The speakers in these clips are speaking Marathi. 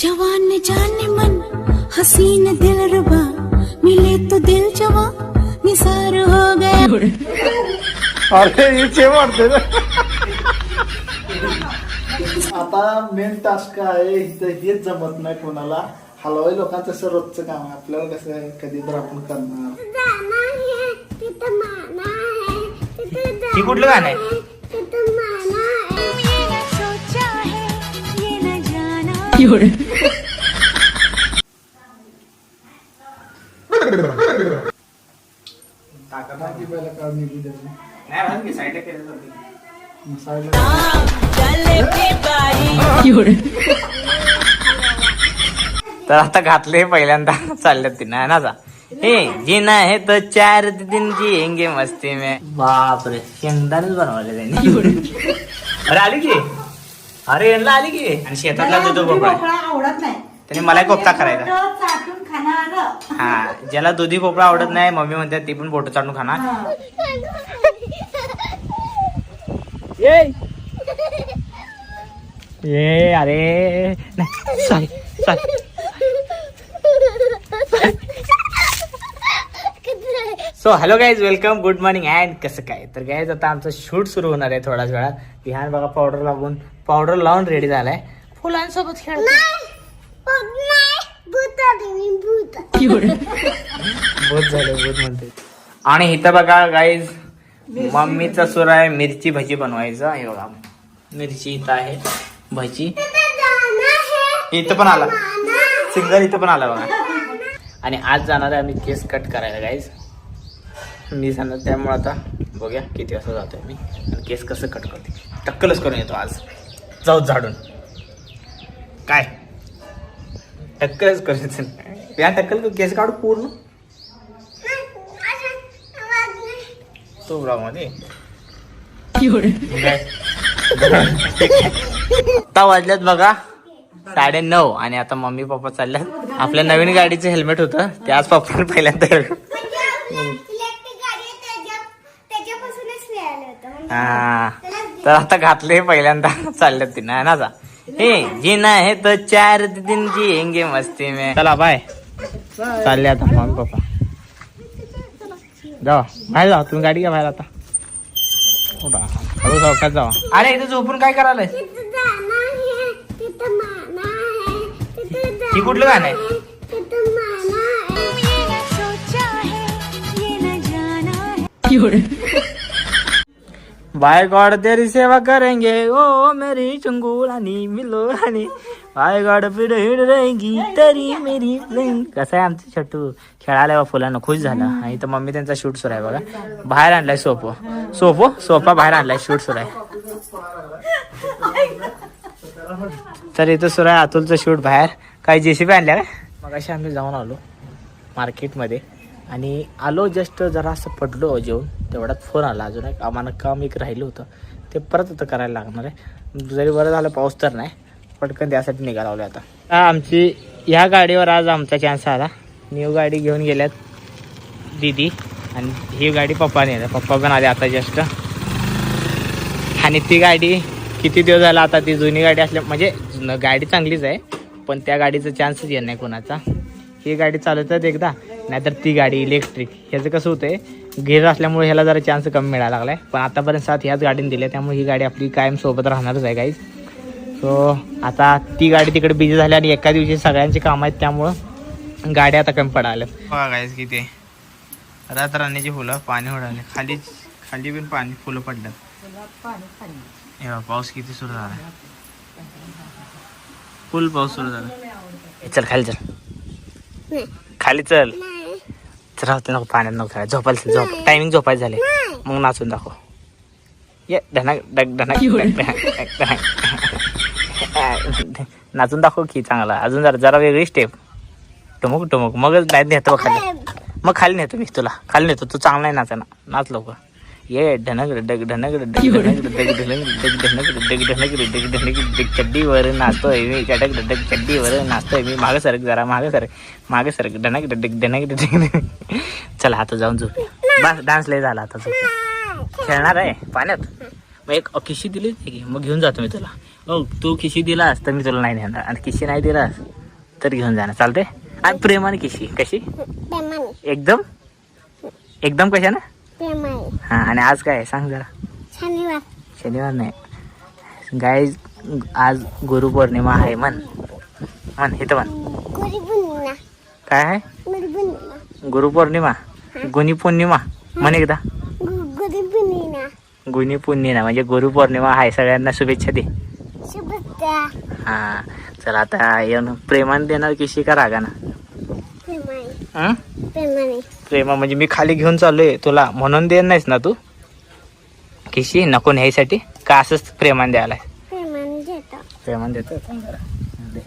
जवान ने जाने मन हसीन दिल रुबा। मिले तो दिल जवा निसार हो गया। अरे वाटते ना। आता मेन टास्क आहे इथं हेच जमत नाही कोणाला. हलवाई लोकांचं असं रोजचं काम आहे. आपल्याला कसं आहे कधी तर आपण करणार. ही कुठलं गाणं आहे? तर आता घातले पहिल्यांदा चालल्यात तिनं ना जा हे जिना है तो चार दिन जिएंगे मस्ती में. बापरे शेंगदाणेच बनवले त्यांनी अरे आली की? अरे यांना आली की? आणि शेतातला दुध भोपळा आवडत नाही. त्याने मला कोफ्ता करायचा. बोटं चाटून खाणार. हा ज्याला दुधी भोपळा आवडत नाही मम्मी म्हणते ती पण बोट चाटून खाणार. ये ये अरे sorry sorry so hello guys welcome good morning and कसं काय? तर गाईज आता आमचं शूट सुरू होणार आहे थोड्याच वेळात. विहान बघा पावडर लागून पावडर लावून रेडी झालाय. फुलांसोबत खेळ भूत झाले भूत म्हणते आणि इथं बघा गाईज मम्मीचा सुर आहे मिरची भजी बनवायचा. हे बघा मिरची इथं आहे भजी. इथं पण आला. सिंगल इथं पण आला बघा. आणि आज जाणार आहे आम्ही केस कट करायला गाईज मी जाणार त्यामुळे आता बघूया किती वाजता जातोय मी. आणि केस कसं कट करते. टक्कलच करून येतो आज. जाऊ झाडून. काय? टक्कलच करून येतो. या टक्कल केस काढू पूर्ण. तो मध्ये आता वाजल्यात बघा. साडे नऊ आणि आता मम्मी पप्पा चालल्यात. आपल्या नवीन गाडीचं हेल्मेट होतं. ते आज पप्पाने पहिल्यांदा हा. तर आता घातले पहिल्यांदा. चालल्यात तिनं ना जा. हे जिना है तो चार दिन जिएंगे मस्ती में. चला बाय चालले आता मम्मी पप्पा. जावा. बाहेर जावा तुम्ही गाडी घ्या बाहेर आता. हळू सावकाश जावा. अरे इथं झोपून काय करायला ही कुठलं गाणं आहे? बाय गॉड तेरी सेवा करेंगे। ओ मेरी चंगुलानी मिलो आणि बाय गॉड पिढ हिड रहेगी। तरी मेरी कसं आहे आमचं छोटू? खेळायला बा फुलांना. खुश झाला. आणि तर मम्मी त्यांचा शूट सुरू आहे बघा. बाहेर आणलाय सोफो सोफो सोफा बाहेर आणलाय. शूट सुरू आहे. तर इथं सुरू आहे अतुलचं शूट बाहेर. काही जेसीबी आणल्या काय? मग अशी आम्ही जाऊन आलो. मार्केटमध्ये आणि आलो जस्ट जरा असं पडलो जेवून तेवढ्यात फोन आला. अजून एक आम्हाला काम एक राहिलं होतं. ते परत आता करायला लागणार आहे. जरी बरं झालं पाऊस तर नाही पटकन त्यासाठी निघाला आता. आमची ह्या गाडीवर आज आमचा चान्स आला. न्यू गाडी घेऊन गेल्यात दीदी आणि ही गाडी पप्पाने आल्या पप्पा पण आले आता जस्ट आणि ती गाडी किती दिवस झाला आता ती जुनी गाडी असल्या म्हणजे गाडी चांगलीच आहे पण त्या गाडीचा चान्सच येत नाही कोणाचा. ही गाडी चालवतात एकदा. नाहीतर ती गाडी इलेक्ट्रिक ह्याचं कसं होतंय गिअर असल्यामुळे ह्याला जरा चान्स कमी मिळायला लागलाय. पण आतापर्यंत साथ ह्याच गाडीने दिल्या त्यामुळे ही गाडी आपली कायम सोबत राहणारच आहे गाईज सो आता ती गाडी तिकडे बिझी झाली आणि एका दिवशी सगळ्यांची काम आहेत त्यामुळं गाड्या आता कमी पडाल्या बघा गाईज राणीची फुलं पाणी उडाले. खाली खाली पण पाणी फुलं पडल्यात. हे पाऊस किती सुरू झाला. फुल पाऊस सुरू झाला. चल खाली चल. खाली चल. राहते नको पाण्यात नको खेळा झोपायला झोप. टायमिंग झोपायचं झाले मग नाचून दाखव. ये धनक डग धनक. नाचून दाखव की चांगला. अजून जरा जरा वेगळी स्टेप टुमुक टुमुक. मगच नाही नेतो खाली. मग खाली नेतो मी तुला. खाली नेतो. तू चांगला आहे नाचा नाच लवकर. ये ढनक डग ढनक डग ढनक डग ढनक डग ढनक डग ढनक डग ढनक डग चड्डीवर नाचतोय मी चटक डग चड्डीवर नाचतोय मी मागे सरक जरा मागे सरक मागे सरक ढनक डग ढनक डग चला आता जाऊन झोप. बस डान्स लय झाला आता झोप. खेळणार आहे पाण्यात. मग एक अकिशी दिली होती की मग घेऊन जातो मी तुला. हो तू किशी दिलास तर मी तुला नाही देणार. आणि किशी नाही दिलास तर घेऊन जाणार. चालते आणि प्रेमाने किशी? कशी एकदम? एकदम कशा ना हा आणि आज काय आहे? सांग जरा. शनिवार. शनिवार नाही. गाय आज गुरुपौर्णिमा आहे म्हण. म्हण इथं म्हण. गुरी पौर्णिमा काय आहे? गुरी पौर्णिमा गुरुपौर्णिमा गुणी पौर्णिमा म्हण एकदा. गुरी पौर्णिमा गुणी पौर्णिमा म्हणजे गुरुपौर्णिमा आहे. सगळ्यांना शुभेच्छा दे. शुभेच्छा. हा चला आता येऊन प्रेमाने देणार किशी का रागाना? प्रेमाने. प्रेमा म्हणजे मी खाली घेऊन चाललोय तुला म्हणून देणार नाहीस ना तू? किशी नको न्यायसाठी? का असंच प्रेमाने द्यायला प्रेमाने देतो. प्रेमाने देतो. दे.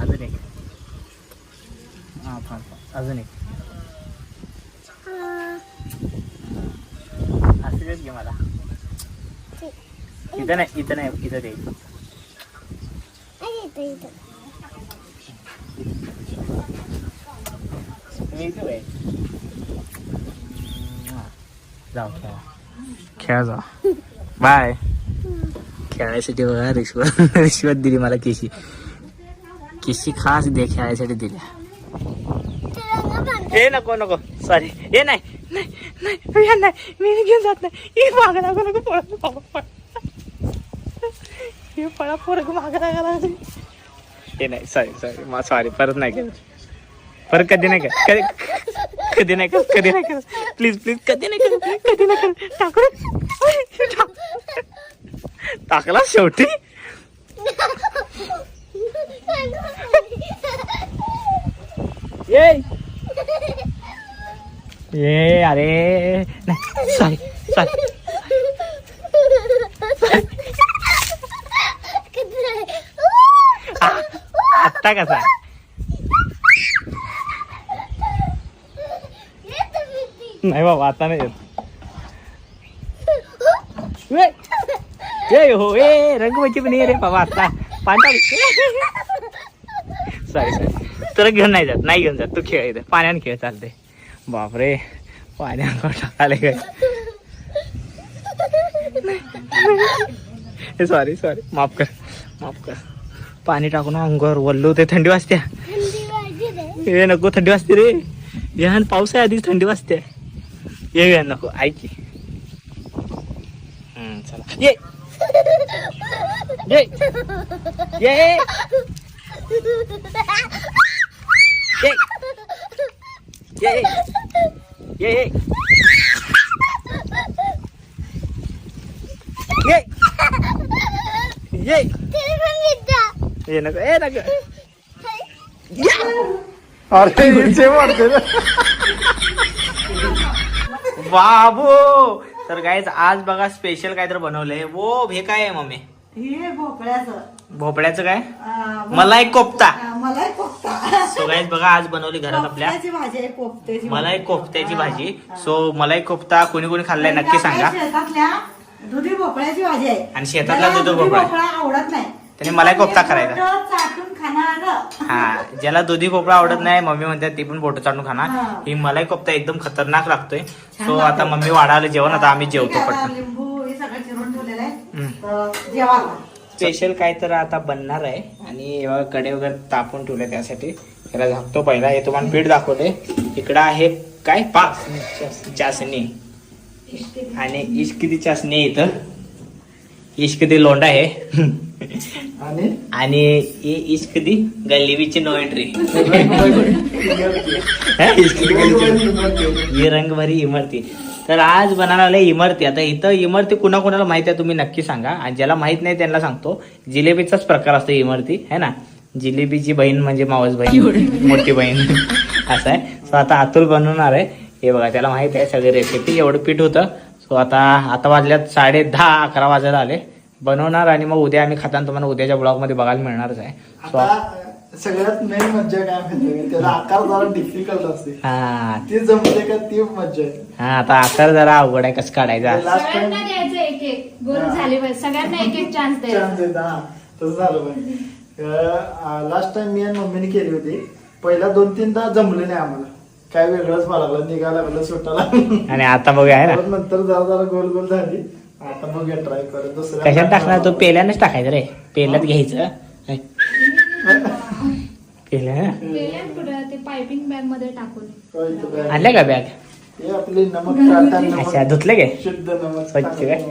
अजून एक. हा. अजून एक. हा, असं देत घे मला. इथं नाही इथं नाही इथं दे. इथं मी आहे जाऊ खेळा खेळा जा. बाय. खेळायसाठी बघा रिश्वत रिश्वत दिली मला केशी. केशी खास दे खेळायसाठी दिल्या. हे नको नको. सॉरी ए नाही नाही नाही. मी घेऊन जात नाही. हे मागं नको नको पळा हे पळा. पोरग मागं लागायला हे नाही सॉरी सॉरी मा सॉरी परत नाही करत परत कधी नाही कर कधी कधी नाही कर कधी नाही कर प्लीज प्लीज कधी नाही कर कधी नाही कर टाकू टाकला शेवटी? ये ये अरे नाही सॉरी सॉरी आत्ता कसा नाही बाबा आता नाही येत. वे. हो ए रंगवची पण ये रे बाबा आता. पांढरा सॉरी सॉरी तुला घेऊन नाही जात नाही घेऊन जात. तू खेळ इथे. पाण्याने खेळ चालते बापरे पाण्यात टाकाले काय सॉरी सॉरी माफ कर माफ कर. पाणी टाकून अंगावर वल्लो ते थंडी वाजत्या ये नको थंडी वाजते रे. विहान पाऊस आहे आधीच थंडी वाजते. ये या नको ऐक चला. ये. ये. ये. ये. ये. ये. ये. ये नको ए नको. अरे इथे रे. बाबू! तर गाईज आज बघा स्पेशल काय तर बनवलंय. वो हे काय आहे मम्मी? हे भोपळ्याचं. भोपळ्याचं काय? अं, मलाई कोफ्ता. कोफ्ता. सो गाईज बघा आज बनवली घरात आपल्या. भाजी आहे कोफ्त्याची भाजी. सो मलाई कोफ्ता कोणी कोणी खाल्लाय नक्की सांगा. दुधी भोपळ्याची भाजी आहे. आणि शेतातला दुधी. भोपळा आवडत नाही. त्याने मलाई कोफ्ता करायचा. बोटं चाटून खाणार हा ज्याला दुधी भोपळा आवडत नाही मम्मी म्हणतात ती पण बोट चाटून खाणार. हा. ही मलाई कोफ्ता एकदम खतरनाक लागतोय. सो. आता मम्मी वाढायला जेवण आता आम्ही जेवतो पटकन. लिंबू हे सगळं चिरून ठेवलेलं आहे. हम्म. तर जेवायला स्पेशल काय तर आता बनणार आहे. आणि कडे वगैरे तापून ठेवले त्यासाठी. त्याला झाकतो पहिला. हे तुम्हाला पीठ दाखवते. इकडं आहे काय? पाक चासणी. आणि इश्किती चासणी आहे इथं इश्किती लोंडा आहे. आणि? आणि हे इश्किती गल्लीबीची नो एंट्री ही रंगभरी इमारती. तर आज बनायला आले इमारती. आता इथं इमारती कुणा कुणाला माहिती आहे तुम्ही नक्की सांगा. आणि ज्याला माहीत नाही त्यांना सांगतो. जिलेबीचाच प्रकार असतो इमारती. है ना? जिलेबीची बहीण म्हणजे मावस बहीण. मोठी बहीण. असं आहे. सो आता अतुल बनवणार आहे. हे बघा त्याला माहीत आहे सगळी रेसिपी एवढं पीठ होतं. सो आता आता वाजल्यात साडे दहा अकरा वाजायला आले. बनवणार आणि मग उद्या आम्ही खाताना तुम्हाला उद्याच्या ब्लॉगमध्ये बघायला मिळणारच आहे. सो आता सगळ्यात मेन मज्जा काय माहिती का? त्याला आकार जरा डिफिकल्ट असते हा. ती जमते का ती मज्जा आहे. हा आता आकार जरा अवघड आहे कसं काढायचा? लास्ट टाइम सगळ्यांना द्यायचं एक एक. झाले पाहिजे. सगळ्यांना एक एक चान्स द्यायचा. चान्स देत हा. तसं झालं पाहिजे. लास्ट टाइम मी आणि मम्मीने केली होती. पहिला दोन तीनदा जमले नाही आम्हाला. काय वेगळंच मला लागलं निघायला लागलं सुटायला आणि आता बघूया आहे ना? परत नंतर जरा जरा गोल गोल झाली. आता बघूया ट्राय करत दुसऱ्या कशात टाकणार? तो पेल्यानेच टाकायचं रे. पेल्यात घ्यायचं. पेल्या? पेल्यात कुठं ते पायपिंग बॅगमध्ये टाकून. होय, इथं काय? आणल्या का बॅग हे आपले नमक टाटा अच्छा धुतले काय शुद्ध नमक स्वच्छ काय?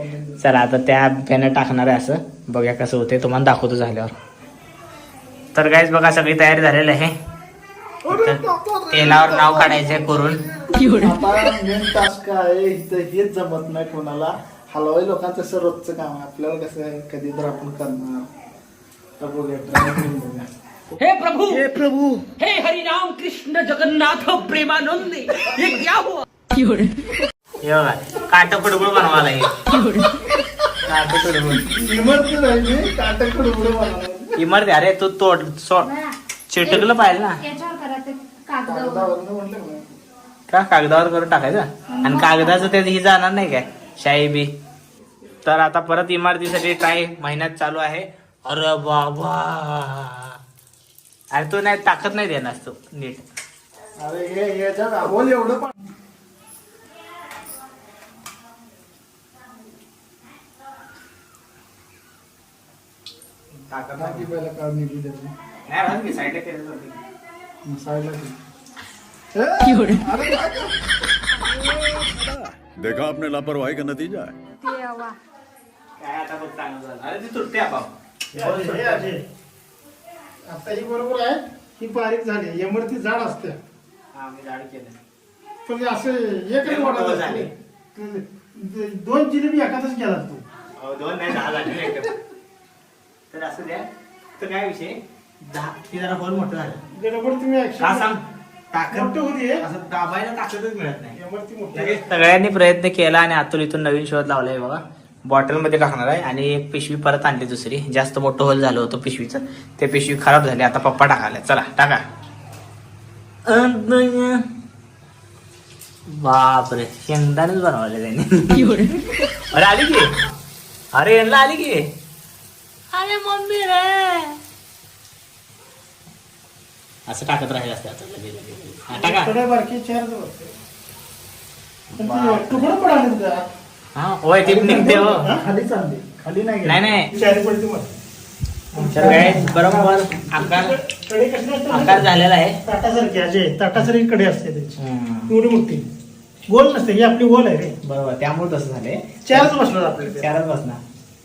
चला आता त्या पॅनं टाकणार आहे असं. बघूया कसं होते तुम्हाला दाखवतो झाल्यावर. तर गाईज बघा सगळी तयारी झालेली आहे. इथं तेलावर नाव काढायचंय करून. आता मेन टास्क आहे इथं हेच जमत नाही कोणाला. हलवाई लोकांचं असं रोजचं काम आहे. आपल्याला कसं आहे कधी तर आपण करणार. तर बघूया try करून बघूया हे प्रभु! हे प्रभु! हे हरि राम कृष्ण जगन्नाथ प्रेमानंदी. ये क्या हुआ हे बघा काट बनवायला हे. काट राहिली अरे तू तोड सोड. चिटकलं पाहिजे ना. याच्यावर करा ते कागदावर. कागदावरनं म्हटलं ना. का कागदावर करून टाकायचं? आणि कागदाचं ते ही जाणार नाही काय? शाई बी तर आता परत इमारतीसाठी ट्राय महिन्यात चालू आहे. अरे बाबा. अरे तू नाही टाकत नाही देणार तू नीट. अरे हे याच्यात एवढं पण. टाकत टाकी पहिला काढ निघली त्याची. नाही राहत की साईडला. ए, अरे देखा आपने लापरवाही का नतीजा है। काय आता बघ चांगलं झालं अरे ती तुटते आपाप हे अजय. आता ही बरोबर आहे ही बारीक झाली जाड असते. हा मी जाड केलं पण असं एकच एक मोठं असते. झाले. दोन जिलेबी एखादच केला तू. अहो, दोन नाही दहा झाले एकदम. तर असं द्या. तर काय विषय? दहा. ती जरा होल मोठं झालं. गडबड तुम्ही का सांग. ताकद मोठं होती हे. असं दाबायला ताकदच मिळत नाही. सगळ्यांनी प्रयत्न केला आणि आतून इथून नवीन शोध लावलाय बघा. बॉटलमध्ये टाकणार आहे आणि एक पिशवी परत आणली दुसरी. जास्त मोठं होल झालं होतं पिशवीचं. ते पिशवी खराब झाली. आता पप्पा टाकाले चला टाका. बापरे. शेंगदाणेच बनवले त्यांनी. अरे आली की? अरे यांना आली की? अरे मम्मी रे. असं टाकत राहायला असते आता. टाका थोड्या बारकी चार दिवस पण ते तुकडं पण आले तुझ्या. हा होय ती निघते हो हा, खाली चालली खाली नाही गेली. नाही, नाही. चारी पडते मध्ये. तर काय बरोबर आकारकडे कशी असते आकार झालेला आहे ताटासारखी अजय ताटासारखी कडे असते त्याची. एवढी मोठी गोल नसते ही आपली गोल आहे रे बरोबर त्यामुळे तसं झालंय चारच बसणार आपले ते. चारच बसणार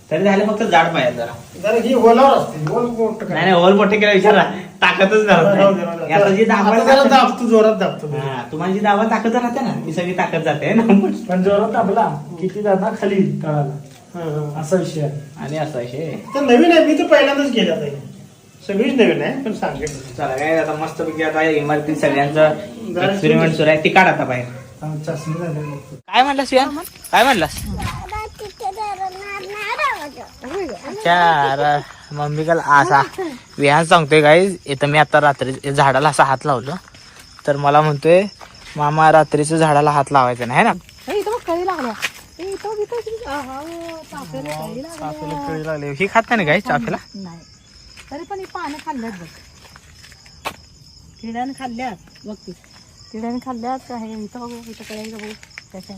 तरी झाले फक्त जाड पाहिजे जरा जरा ही गोलावर असते गोल मोठं नाही ओव्हर मोठे केला विचारला ताकदच राहू दे, राहू नव्हतं दे. आता जी दाबा दाबतो जोरात दाबतो हा तुम्हाला जी दाबा ताकद राहते ना ती सगळी ताकद जाते ना? पण जोरात दाबला किती जाणार खाली तळाला. असा विषय आहे. आणि असं आहे. तर नवीन आहे मी तर पहिल्यांदाच गेला हे. सगळीच नवीन आहे पण सांगितलं चला काय आता मस्त पैकी आता इमारतीत सगळ्यांचं एक्सपेरिमेंट सुरू. आहे. ती काढ आता बाहेर. हा. काय म्हणलास या काय म्हणलास? चार मम्मी काल असा विहान सांगतोय काय इथं मी आता रात्री झाडाला असा हात लावलो. तर मला म्हणतोय मामा रात्रीचं झाडाला हात लावायचा नाही है ना? चाफ्याला कळी लागली. ही खात नाही काय चाफ्याला? नाही. तरी पण पानं खाल्ल्यात बघ. किड्याने खाल्ल्यात. बघ ती. किड्याने खाल्ल्यात का हे? इथं बघू इथं करायचं बघू कशा